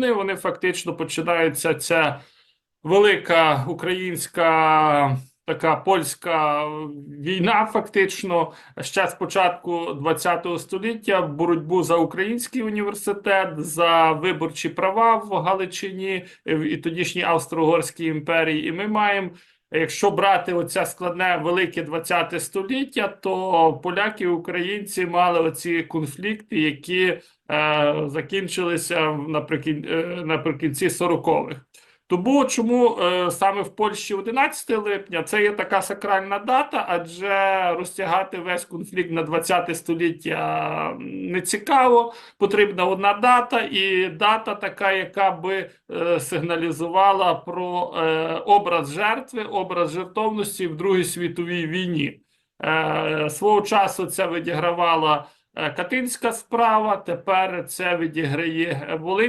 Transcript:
війни. Вони фактично починаються ця велика українська така польська війна, фактично ще з початку ХХ століття боротьбу за український університет, за виборчі права в Галичині і тодішній Австро-Угорській імперії. І ми маємо. Якщо брати оце складне велике 20 століття, то поляки і українці мали оці конфлікти, які е, закінчилися наприкін, е, наприкінці 40-х. Тому чому е, саме в Польщі 11 липня це є така сакральна дата, адже розтягати весь конфлікт на 20 століття не цікаво. Потрібна одна дата, і дата така, яка би е, сигналізувала про е, образ жертви, образ жертовності в Другій світовій війні. Е, свого часу це відігравала е, Катинська справа. Тепер це відіграє Волинь.